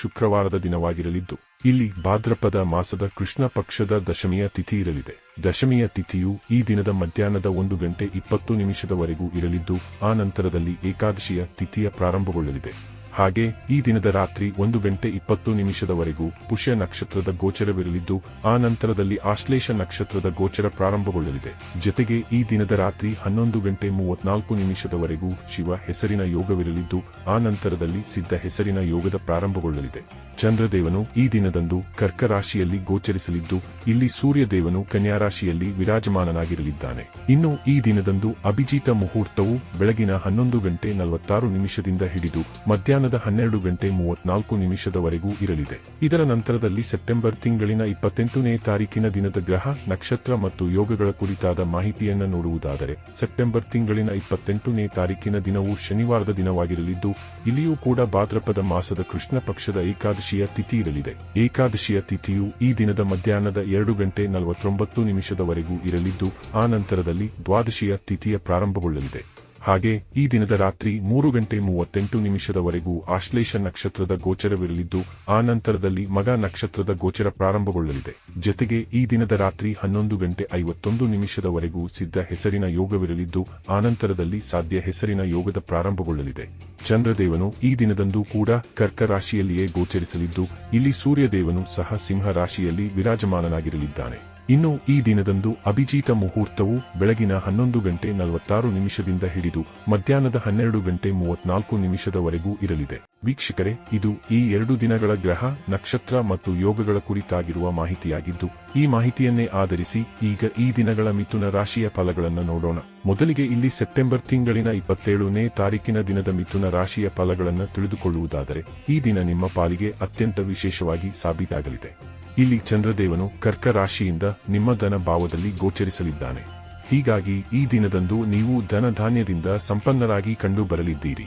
ಶುಕ್ರವಾರದ ದಿನವಾಗಿರಲಿದ್ದು, ಇಲ್ಲಿ ಭಾದ್ರಪದ ಮಾಸದ ಕೃಷ್ಣ ಪಕ್ಷದ ದಶಮಿಯ ತಿಥಿ ಇರಲಿದೆ. ದಶಮಿಯ ತಿಥಿಯು ಈ ದಿನದ ಮಧ್ಯಾಹ್ನದ ಒಂದು ಗಂಟೆ ಇಪ್ಪತ್ತು ನಿಮಿಷದವರೆಗೂ ಇರಲಿದ್ದು, ಆ ನಂತರದಲ್ಲಿ ಏಕಾದಶಿಯ ತಿಥಿಯ ಪ್ರಾರಂಭಗೊಳ್ಳಲಿದೆ. ಹಾಗೆ, ಈ ದಿನದ ರಾತ್ರಿ ಒಂದು ಗಂಟೆ ಇಪ್ಪತ್ತು ನಿಮಿಷದವರೆಗೂ ಪುಷ್ಯ ನಕ್ಷತ್ರದ ಗೋಚರವಿರಲಿದ್ದು, ಆ ನಂತರದಲ್ಲಿ ಆಶ್ಲೇಷ ನಕ್ಷತ್ರದ ಗೋಚರ ಪ್ರಾರಂಭಗೊಳ್ಳಲಿದೆ. ಜೊತೆಗೆ, ಈ ದಿನದ ರಾತ್ರಿ ಹನ್ನೊಂದು ಗಂಟೆ ಮೂವತ್ನಾಲ್ಕು ನಿಮಿಷದವರೆಗೂ ಶಿವ ಹೆಸರಿನ ಯೋಗವಿರಲಿದ್ದು, ಆ ನಂತರದಲ್ಲಿ ಸಿದ್ಧ ಹೆಸರಿನ ಯೋಗದ ಪ್ರಾರಂಭಗೊಳ್ಳಲಿದೆ. ಚಂದ್ರದೇವನು ಈ ದಿನದಂದು ಕರ್ಕ ರಾಶಿಯಲ್ಲಿ ಗೋಚರಿಸಲಿದ್ದು, ಇಲ್ಲಿ ಸೂರ್ಯದೇವನು ಕನ್ಯಾ ರಾಶಿಯಲ್ಲಿ ವಿರಾಜಮಾನನಾಗಿರಲಿದ್ದಾನೆ. ಇನ್ನು ಈ ದಿನದಂದು ಅಭಿಜಿತ ಮುಹೂರ್ತವು ಬೆಳಗಿನ ಹನ್ನೊಂದು ಗಂಟೆ ನಲವತ್ತಾರು ನಿಮಿಷದಿಂದ ಹಿಡಿದು ಮಧ್ಯಾಹ್ನದ ಹನ್ನೆರಡು ಗಂಟೆ ಮೂವತ್ನಾಲ್ಕು ನಿಮಿಷದವರೆಗೂ ಇರಲಿದೆ. ಇದರ ನಂತರದಲ್ಲಿ ಸೆಪ್ಟೆಂಬರ್ ತಿಂಗಳಿನ ಇಪ್ಪತ್ತೆಂಟನೇ ತಾರೀಕಿನ ದಿನದ ಗ್ರಹ, ನಕ್ಷತ್ರ ಮತ್ತು ಯೋಗಗಳ ಕುರಿತಾದ ಮಾಹಿತಿಯನ್ನು ನೋಡುವುದಾದರೆ, ಸೆಪ್ಟೆಂಬರ್ ತಿಂಗಳಿನ ಇಪ್ಪತ್ತೆಂಟನೇ ತಾರೀಕಿನ ದಿನವು ಶನಿವಾರದ ದಿನವಾಗಿರಲಿದ್ದು, ಇಲ್ಲಿಯೂ ಕೂಡ ಭಾದ್ರಪದ ಮಾಸದ ಕೃಷ್ಣ ಪಕ್ಷದ ಏಕಾದಶಿಯ ತಿಥಿ ಇರಲಿದೆ. ಏಕಾದಶಿಯ ತಿಥಿಯು ಈ ದಿನದ ಮಧ್ಯಾಹ್ನದ ಎರಡು ಗಂಟೆ ನಲವತ್ತೊಂಬತ್ತು ನಿಮಿಷದವರೆಗೂ ಇರಲಿದ್ದು, ಆ ನಂತರದಲ್ಲಿ ದ್ವಾದಶಿಯ ತಿಥಿಯ ಪ್ರಾರಂಭಗೊಳ್ಳಲಿದೆ. ಹಾಗೆ ಈ ದಿನದ ರಾತ್ರಿ ಮೂರು ಗಂಟೆ ಮೂವತ್ತೆಂಟು ನಿಮಿಷದವರೆಗೂ ಆಶ್ಲೇಷ ನಕ್ಷತ್ರದ ಗೋಚರವಿರಲಿದ್ದು, ಆ ನಂತರದಲ್ಲಿ ಮಗ ನಕ್ಷತ್ರದ ಗೋಚರ ಪ್ರಾರಂಭಗೊಳ್ಳಲಿದೆ. ಜೊತೆಗೆ ಈ ದಿನದ ರಾತ್ರಿ ಹನ್ನೊಂದು ಗಂಟೆ ಐವತ್ತೊಂದು ನಿಮಿಷದವರೆಗೂ ಸಿದ್ಧ ಹೆಸರಿನ ಯೋಗವಿರಲಿದ್ದು ಆನಂತರದಲ್ಲಿ ಸಾಧ್ಯ ಹೆಸರಿನ ಯೋಗದ ಪ್ರಾರಂಭಗೊಳ್ಳಲಿದೆ. ಚಂದ್ರದೇವನು ಈ ದಿನದಂದು ಕೂಡ ಕರ್ಕ ರಾಶಿಯಲ್ಲಿಯೇ ಗೋಚರಿಸಲಿದ್ದು, ಇಲ್ಲಿ ಸೂರ್ಯದೇವನು ಸಹ ಸಿಂಹ ರಾಶಿಯಲ್ಲಿ ವಿರಾಜಮಾನನಾಗಿರಲಿದ್ದಾನೆ. ಇನ್ನು ಈ ದಿನದಂದು ಅಭಿಜಿತ ಮುಹೂರ್ತವು ಬೆಳಗಿನ ಹನ್ನೊಂದು ಗಂಟೆ ನಲವತ್ತಾರು ನಿಮಿಷದಿಂದ ಹಿಡಿದು ಮಧ್ಯಾಹ್ನದ ಹನ್ನೆರಡು ಗಂಟೆ ಮೂವತ್ನಾಲ್ಕು ನಿಮಿಷದವರೆಗೂ ಇರಲಿದೆ. ವೀಕ್ಷಕರೇ, ಇದು ಈ ಎರಡು ದಿನಗಳ ಗ್ರಹ, ನಕ್ಷತ್ರ ಮತ್ತು ಯೋಗಗಳ ಕುರಿತಾಗಿರುವ ಮಾಹಿತಿಯಾಗಿದ್ದು, ಈ ಮಾಹಿತಿಯನ್ನೇ ಆಧರಿಸಿ ಈಗ ಈ ದಿನಗಳ ಮಿಥುನ ರಾಶಿಯ ಫಲಗಳನ್ನು ನೋಡೋಣ. ಮೊದಲಿಗೆ ಇಲ್ಲಿ ಸೆಪ್ಟೆಂಬರ್ ತಿಂಗಳಿನ ಇಪ್ಪತ್ತೇಳನೇ ತಾರೀಕಿನ ದಿನದ ಮಿಥುನ ರಾಶಿಯ ಫಲಗಳನ್ನು ತಿಳಿದುಕೊಳ್ಳುವುದಾದರೆ, ಈ ದಿನ ನಿಮ್ಮ ಪಾಲಿಗೆ ಅತ್ಯಂತ ವಿಶೇಷವಾಗಿ ಸಾಬೀತಾಗಲಿದೆ. ಇಲ್ಲಿ ಚಂದ್ರದೇವನು ಕರ್ಕ ರಾಶಿಯಿಂದ ನಿಮ್ಮ ಧನ ಭಾವದಲ್ಲಿ ಗೋಚರಿಸಲಿದ್ದಾನೆ. ಹೀಗಾಗಿ ಈ ದಿನದಂದು ನೀವು ಧನಧಾನ್ಯದಿಂದ ಸಂಪನ್ನರಾಗಿ ಕಂಡು ಬರಲಿದ್ದೀರಿ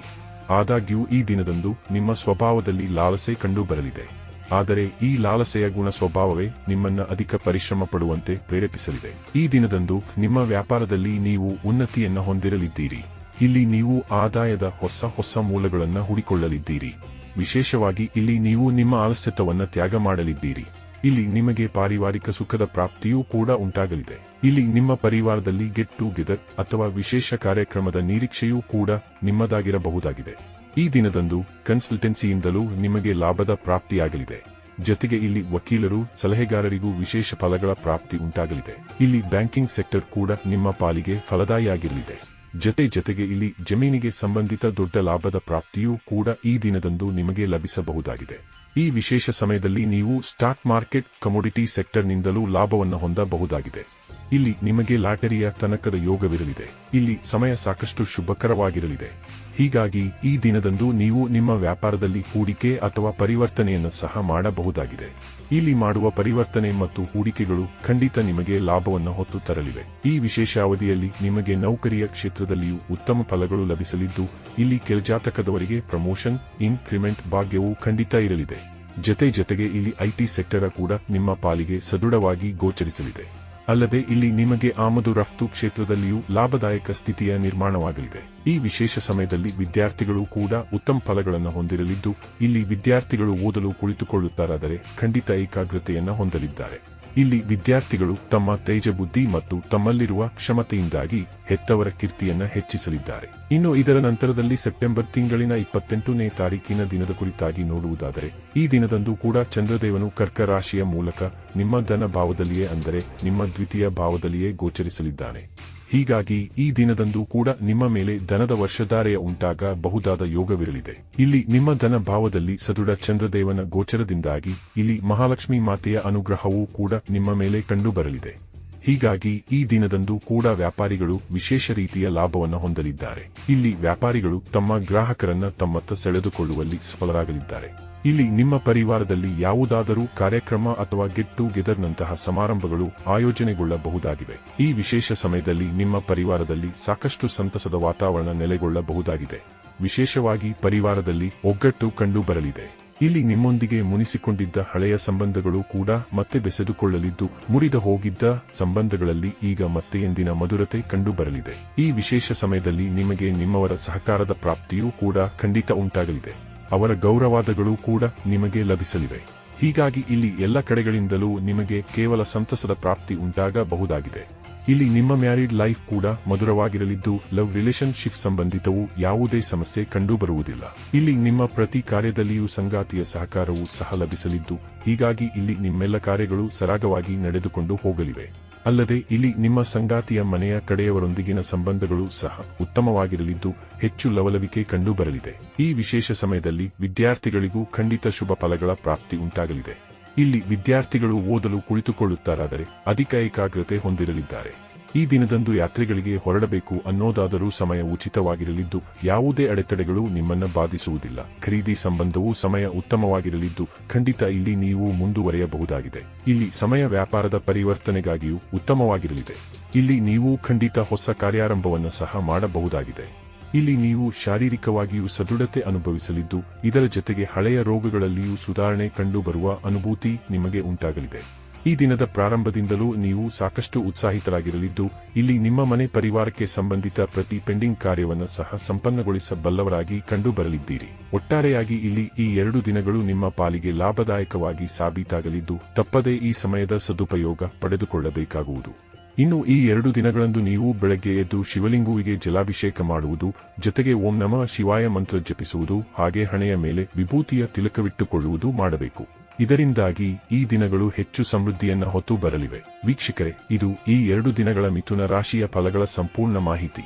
ಆದಾಗ್ಯೂ ಈ ದಿನದಂದು ನಿಮ್ಮ ಸ್ವಭಾವದಲ್ಲಿ ಲಾಲಸೆ ಕಂಡು ಬರಲಿದೆ ಆದರೆ ಈ ಲಾಲಸೆಯ ಗುಣ ಸ್ವಭಾವವೇ ನಿಮ್ಮನ್ನ ಅಧಿಕ ಪರಿಶ್ರಮ ಪಡುವಂತೆ ಪ್ರೇರೇಪಿಸಲಿದೆ. ಈ ದಿನದಂದು ನಿಮ್ಮ ವ್ಯಾಪಾರದಲ್ಲಿ ನೀವು ಉನ್ನತಿಯನ್ನ ಹೊಂದಿರಲಿದ್ದೀರಿ. ಇಲ್ಲಿ ನೀವು ಆದಾಯದ ಹೊಸ ಹೊಸ ಮೂಲಗಳನ್ನು ಹುಡಿಕೊಳ್ಳಲಿದ್ದೀರಿ. ವಿಶೇಷವಾಗಿ ಇಲ್ಲಿ ನೀವು ನಿಮ್ಮ ಆಲಸ್ಯತವನ್ನ ತ್ಯಾಗ ಮಾಡಲಿದ್ದೀರಿ. ಇಲ್ಲಿ ನಿಮಗೆ ಪಾರಿವಾರಿಕ ಸುಖದ ಪ್ರಾಪ್ತಿಯೂ ಕೂಡ ಉಂಟಾಗಲಿದೆ. ಇಲ್ಲಿ ನಿಮ್ಮ ಪರಿವಾರದಲ್ಲಿ ಗೆಟ್ ಟುಗೆದರ್ ಅಥವಾ ವಿಶೇಷ ಕಾರ್ಯಕ್ರಮದ ನಿರೀಕ್ಷೆಯೂ ಕೂಡ ನಿಮ್ಮದಾಗಿರಬಹುದಾಗಿದೆ. ಈ ದಿನದಂದು ಕನ್ಸಲ್ಟೆನ್ಸಿಯಿಂದಲೂ ನಿಮಗೆ ಲಾಭದ ಪ್ರಾಪ್ತಿಯಾಗಲಿದೆ. ಜೊತೆಗೆ ಇಲ್ಲಿ ವಕೀಲರು, ಸಲಹೆಗಾರರಿಗೂ ವಿಶೇಷ ಫಲಗಳ ಪ್ರಾಪ್ತಿ ಉಂಟಾಗಲಿದೆ. ಇಲ್ಲಿ ಬ್ಯಾಂಕಿಂಗ್ ಸೆಕ್ಟರ್ ಕೂಡ ನಿಮ್ಮ ಪಾಲಿಗೆ ಫಲದಾಯಿಯಾಗಿರಲಿದೆ ಜೊತೆ ಜೊತೆಗೆ ಇಲ್ಲಿ ಜಮೀನಿಗೆ ಸಂಬಂಧಿತ ದೊಡ್ಡ ಲಾಭದ ಪ್ರಾಪ್ತಿಯೂ ಕೂಡ ಈ ದಿನದಂದು ನಿಮಗೆ ಲಭಿಸಬಹುದಾಗಿದೆ. ಈ ವಿಶೇಷ ಸಮಯದಲ್ಲಿ ನೀವು ಸ್ಟಾಕ್ ಮಾರ್ಕೆಟ್, ಕಮೋಡಿಟಿ ಸೆಕ್ಟರ್ನಿಂದಲೂ ಲಾಭವನ್ನು ಹೊಂದಬಹುದಾಗಿದೆ. ಇಲ್ಲಿ ನಿಮಗೆ ಲಾಟರಿಯ ತನಕದ ಯೋಗವಿರಲಿದೆ. ಇಲ್ಲಿ ಸಮಯ ಸಾಕಷ್ಟು ಶುಭಕರವಾಗಿರಲಿದೆ. ಹೀಗಾಗಿ ಈ ದಿನದಂದು ನೀವು ನಿಮ್ಮ ವ್ಯಾಪಾರದಲ್ಲಿ ಹೂಡಿಕೆ ಅಥವಾ ಪರಿವರ್ತನೆಯನ್ನು ಸಹ ಮಾಡಬಹುದಾಗಿದೆ. ಇಲ್ಲಿ ಮಾಡುವ ಪರಿವರ್ತನೆ ಮತ್ತು ಹೂಡಿಕೆಗಳು ಖಂಡಿತ ನಿಮಗೆ ಲಾಭವನ್ನು ಹೊತ್ತು ತರಲಿವೆ. ಈ ವಿಶೇಷ ಅವಧಿಯಲ್ಲಿ ನಿಮಗೆ ನೌಕರಿಯ ಕ್ಷೇತ್ರದಲ್ಲಿಯೂ ಉತ್ತಮ ಫಲಗಳು ಲಭಿಸಲಿದ್ದು, ಇಲ್ಲಿ ಕೆಳಜಾತಕದವರಿಗೆ ಪ್ರಮೋಷನ್, ಇನ್ಕ್ರಿಮೆಂಟ್ ಭಾಗ್ಯವೂ ಖಂಡಿತ ಇರಲಿದೆ. ಜೊತೆ ಜೊತೆಗೆ ಇಲ್ಲಿ ಐಟಿ ಸೆಕ್ಟರ ಕೂಡ ನಿಮ್ಮ ಪಾಲಿಗೆ ಸದೃಢವಾಗಿ ಗೋಚರಿಸಲಿದೆ. ಅಲ್ಲದೆ ಇಲ್ಲಿ ನಿಮಗೆ ಆಮದು ರಫ್ತು ಕ್ಷೇತ್ರದಲ್ಲಿಯೂ ಲಾಭದಾಯಕ ಸ್ಥಿತಿಯ ನಿರ್ಮಾಣವಾಗಲಿದೆ. ಈ ವಿಶೇಷ ಸಮಯದಲ್ಲಿ ವಿದ್ಯಾರ್ಥಿಗಳು ಕೂಡ ಉತ್ತಮ ಫಲಗಳನ್ನು ಹೊಂದಿರಲಿದ್ದು, ಇಲ್ಲಿ ವಿದ್ಯಾರ್ಥಿಗಳು ಓದಲು ಕುಳಿತುಕೊಳ್ಳುತ್ತಾರಾದರೆ ಖಂಡಿತ ಏಕಾಗ್ರತೆಯನ್ನು ಹೊಂದಲಿದ್ದಾರೆ. ಇಲ್ಲಿ ವಿದ್ಯಾರ್ಥಿಗಳು ತಮ್ಮ ತೇಜಬುದ್ಧಿ ಮತ್ತು ತಮ್ಮಲ್ಲಿರುವ ಕ್ಷಮತೆಯಿಂದಾಗಿ ಹೆತ್ತವರ ಕೀರ್ತಿಯನ್ನ ಹೆಚ್ಚಿಸಲಿದ್ದಾರೆ. ಇನ್ನು ಇದರ ನಂತರದಲ್ಲಿ ಸೆಪ್ಟೆಂಬರ್ ತಿಂಗಳಿನ ಇಪ್ಪತ್ತೆಂಟನೇ ತಾರೀಕಿನ ದಿನದ ಕುರಿತಾಗಿ ನೋಡುವುದಾದರೆ, ಈ ದಿನದಂದು ಕೂಡ ಚಂದ್ರದೇವನು ಕರ್ಕ ರಾಶಿಯ ಮೂಲಕ ನಿಮ್ಮ ಧನ ಭಾವದಲ್ಲಿಯೇ ಅಂದರೆ ನಿಮ್ಮ ದ್ವಿತೀಯ ಭಾವದಲ್ಲಿಯೇ ಗೋಚರಿಸಲಿದ್ದಾನೆ. ಹೀಗಾಗಿ ಈ ದಿನದಂದು ಕೂಡ ನಿಮ್ಮ ಮೇಲೆ ಧನದ ವರ್ಷಧಾರೆಯ ಉಂಟಾಗ ಬಹುದಾದ ಯೋಗವಿರಲಿದೆ. ಇಲ್ಲಿ ನಿಮ್ಮ ಧನ ಭಾವದಲ್ಲಿ ಸದೃಢ ಚಂದ್ರದೇವನ ಗೋಚರದಿಂದಾಗಿ ಇಲ್ಲಿ ಮಹಾಲಕ್ಷ್ಮಿ ಮಾತೆಯ ಅನುಗ್ರಹವೂ ಕೂಡ ನಿಮ್ಮ ಮೇಲೆ ಕಂಡುಬರಲಿದೆ. ಹೀಗಾಗಿ ಈ ದಿನದಂದು ಕೂಡ ವ್ಯಾಪಾರಿಗಳು ವಿಶೇಷ ರೀತಿಯ ಲಾಭವನ್ನು ಹೊಂದಲಿದ್ದಾರೆ. ಇಲ್ಲಿ ವ್ಯಾಪಾರಿಗಳು ತಮ್ಮ ಗ್ರಾಹಕರನ್ನ ತಮ್ಮತ್ತ ಸೆಳೆದುಕೊಳ್ಳುವಲ್ಲಿ ಸಫಲರಾಗಲಿದ್ದಾರೆ. ಇಲ್ಲಿ ನಿಮ್ಮ ಪರಿವಾರದಲ್ಲಿ ಯಾವುದಾದರೂ ಕಾರ್ಯಕ್ರಮ ಅಥವಾ ಗೆಟ್ ಟುಗೆದರ್ನಂತಹ ಸಮಾರಂಭಗಳು ಆಯೋಜನೆಗೊಳ್ಳಬಹುದಾಗಿವೆ. ಈ ವಿಶೇಷ ಸಮಯದಲ್ಲಿ ನಿಮ್ಮ ಪರಿವಾರದಲ್ಲಿ ಸಾಕಷ್ಟು ಸಂತಸದ ವಾತಾವರಣ ನೆಲೆಗೊಳ್ಳಬಹುದಾಗಿದೆ. ವಿಶೇಷವಾಗಿ ಪರಿವಾರದಲ್ಲಿ ಒಗ್ಗಟ್ಟು ಕಂಡುಬರಲಿದೆ. ಇಲ್ಲಿ ನಿಮ್ಮೊಂದಿಗೆ ಮುನಿಸಿಕೊಂಡಿದ್ದ ಹಳೆಯ ಸಂಬಂಧಗಳು ಕೂಡ ಮತ್ತೆ ಬೆಸೆದುಕೊಳ್ಳಲಿದ್ದು, ಮುರಿದ ಹೋಗಿದ್ದ ಸಂಬಂಧಗಳಲ್ಲಿ ಈಗ ಮತ್ತೆ ಎಂದಿನ ಮಧುರತೆ ಕಂಡುಬರಲಿದೆ. ಈ ವಿಶೇಷ ಸಮಯದಲ್ಲಿ ನಿಮಗೆ ನಿಮ್ಮವರ ಸಹಕಾರದ ಪ್ರಾಪ್ತಿಯೂ ಕೂಡ ಖಂಡಿತ ಉಂಟಾಗಲಿದೆ. ಅವರ ಗೌರವಾದಗಳು ಕೂಡ ನಿಮಗೆ ಲಭಿಸಲಿವೆ. ಹೀಗಾಗಿ ಇಲ್ಲಿ ಎಲ್ಲ ಕಡೆಗಳಿಂದಲೂ ನಿಮಗೆ ಕೇವಲ ಸಂತಸದ ಪ್ರಾಪ್ತಿ ಉಂಟಾಗಬಹುದಾಗಿದೆ. ಇಲ್ಲಿ ನಿಮ್ಮ ಮ್ಯಾರಿಡ್ ಲೈಫ್ ಕೂಡ ಮಧುರವಾಗಿರಲಿದ್ದು, ಲವ್ ರಿಲೇಶನ್ಶಿಪ್ ಸಂಬಂಧಿತವು ಯಾವುದೇ ಸಮಸ್ಯೆ ಕಂಡುಬರುವುದಿಲ್ಲ. ಇಲ್ಲಿ ನಿಮ್ಮ ಪ್ರತಿ ಕಾರ್ಯದಲ್ಲಿಯೂ ಸಂಗಾತಿಯ ಸಹಕಾರವು ಸಹ ಲಭಿಸಲಿದ್ದು, ಹೀಗಾಗಿ ಇಲ್ಲಿ ನಿಮ್ಮೆಲ್ಲ ಕಾರ್ಯಗಳು ಸರಾಗವಾಗಿ ನಡೆದುಕೊಂಡು ಹೋಗಲಿವೆ. ಅಲ್ಲದೆ ಇಲ್ಲಿ ನಿಮ್ಮ ಸಂಗಾತಿಯ ಮನೆಯ ಕಡೆಯವರೊಂದಿಗಿನ ಸಂಬಂಧಗಳು ಸಹ ಉತ್ತಮವಾಗಿರಲಿದ್ದು ಹೆಚ್ಚು ಲವಲವಿಕೆ ಕಂಡುಬರಲಿದೆ. ಈ ವಿಶೇಷ ಸಮಯದಲ್ಲಿ ವಿದ್ಯಾರ್ಥಿಗಳಿಗೂ ಖಂಡಿತ ಶುಭ ಫಲಗಳ ಪ್ರಾಪ್ತಿ ಉಂಟಾಗಲಿದೆ. ಇಲ್ಲಿ ವಿದ್ಯಾರ್ಥಿಗಳು ಓದಲು ಕುಳಿತುಕೊಳ್ಳುತ್ತಾರಾದರೆ ಅಧಿಕ ಏಕಾಗ್ರತೆ ಹೊಂದಿರಲಿದ್ದಾರೆ. ಈ ದಿನದಂದು ಯಾತ್ರೆಗಳಿಗೆ ಹೊರಡಬೇಕು ಅನ್ನೋದಾದರೂ ಸಮಯ ಉಚಿತವಾಗಿರಲಿದ್ದು, ಯಾವುದೇ ಅಡೆತಡೆಗಳು ನಿಮ್ಮನ್ನ ಬಾಧಿಸುವುದಿಲ್ಲ. ಖರೀದಿ ಸಂಬಂಧವೂ ಸಮಯ ಉತ್ತಮವಾಗಿರಲಿದ್ದು, ಖಂಡಿತ ಇಲ್ಲಿ ನೀವು ಮುಂದುವರೆಯಬಹುದಾಗಿದೆ. ಇಲ್ಲಿ ಸಮಯ ವ್ಯಾಪಾರದ ಪರಿವರ್ತನೆಗಾಗಿಯೂ ಉತ್ತಮವಾಗಿರಲಿದೆ. ಇಲ್ಲಿ ನೀವು ಖಂಡಿತ ಹೊಸ ಕಾರ್ಯಾರಂಭವನ್ನು ಸಹ ಮಾಡಬಹುದಾಗಿದೆ. ಇಲ್ಲಿ ನೀವು ಶಾರೀರಿಕವಾಗಿಯೂ ಸದೃಢತೆ ಅನುಭವಿಸಲಿದ್ದು, ಇದರ ಜೊತೆಗೆ ಹಳೆಯ ರೋಗಗಳಲ್ಲಿಯೂ ಸುಧಾರಣೆ ಕಂಡುಬರುವ ಅನುಭೂತಿ ನಿಮಗೆ ಉಂಟಾಗಲಿದೆ. ಈ ದಿನದ ಪ್ರಾರಂಭದಿಂದಲೂ ನೀವು ಸಾಕಷ್ಟು ಉತ್ಸಾಹಿತರಾಗಿರಲಿದ್ದು, ಇಲ್ಲಿ ನಿಮ್ಮ ಮನೆ ಪರಿವಾರಕ್ಕೆ ಸಂಬಂಧಿತ ಪ್ರತಿ ಪೆಂಡಿಂಗ್ ಕಾರ್ಯವನ್ನು ಸಹ ಸಂಪನ್ನಗೊಳಿಸಬಲ್ಲವರಾಗಿ ಕಂಡುಬರಲಿದ್ದೀರಿ. ಒಟ್ಟಾರೆಯಾಗಿ ಇಲ್ಲಿ ಈ ಎರಡು ದಿನಗಳು ನಿಮ್ಮ ಪಾಲಿಗೆ ಲಾಭದಾಯಕವಾಗಿ ಸಾಬೀತಾಗಲಿದ್ದು, ತಪ್ಪದೇ ಈ ಸಮಯದ ಸದುಪಯೋಗ ಪಡೆದುಕೊಳ್ಳಬೇಕಾಗುವುದು. ಇನ್ನು ಈ ಎರಡು ದಿನಗಳಂದು ನೀವು ಬೆಳಗ್ಗೆ ಎದ್ದು ಶಿವಲಿಂಗುವಿಗೆ ಜಲಾಭಿಷೇಕ ಮಾಡುವುದು, ಜೊತೆಗೆ ಓಂ ನಮಃ ಶಿವಾಯ ಮಂತ್ರ ಜಪಿಸುವುದು, ಹಾಗೆ ಹಣೆಯ ಮೇಲೆ ವಿಭೂತಿಯ ತಿಲಕವಿಟ್ಟುಕೊಳ್ಳುವುದು ಮಾಡಬೇಕು. ಇದರಿಂದಾಗಿ ಈ ದಿನಗಳು ಹೆಚ್ಚು ಸಮೃದ್ಧಿಯನ್ನ ಹೊತ್ತು ಬರಲಿವೆ. ವೀಕ್ಷಕರೇ, ಇದು ಈ ಎರಡು ದಿನಗಳ ಮಿಥುನ ರಾಶಿಯ ಫಲಗಳ ಸಂಪೂರ್ಣ ಮಾಹಿತಿ.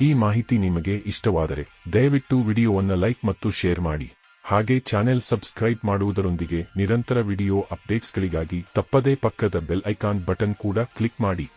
ಈ ಮಾಹಿತಿ ನಿಮಗೆ ಇಷ್ಟವಾದರೆ ದಯವಿಟ್ಟು ವಿಡಿಯೋವನ್ನು ಲೈಕ್ ಮತ್ತು ಶೇರ್ ಮಾಡಿ. ಹಾಗೆ ಚಾನೆಲ್ ಸಬ್ಸ್ಕ್ರೈಬ್ ಮಾಡುವುದರೊಂದಿಗೆ ನಿರಂತರ ವಿಡಿಯೋ ಅಪ್ಡೇಟ್ಸ್ಗಳಿಗಾಗಿ ತಪ್ಪದೇ ಪಕ್ಕದ ಬೆಲ್ ಐಕಾನ್ ಬಟನ್ ಕೂಡ ಕ್ಲಿಕ್ ಮಾಡಿ.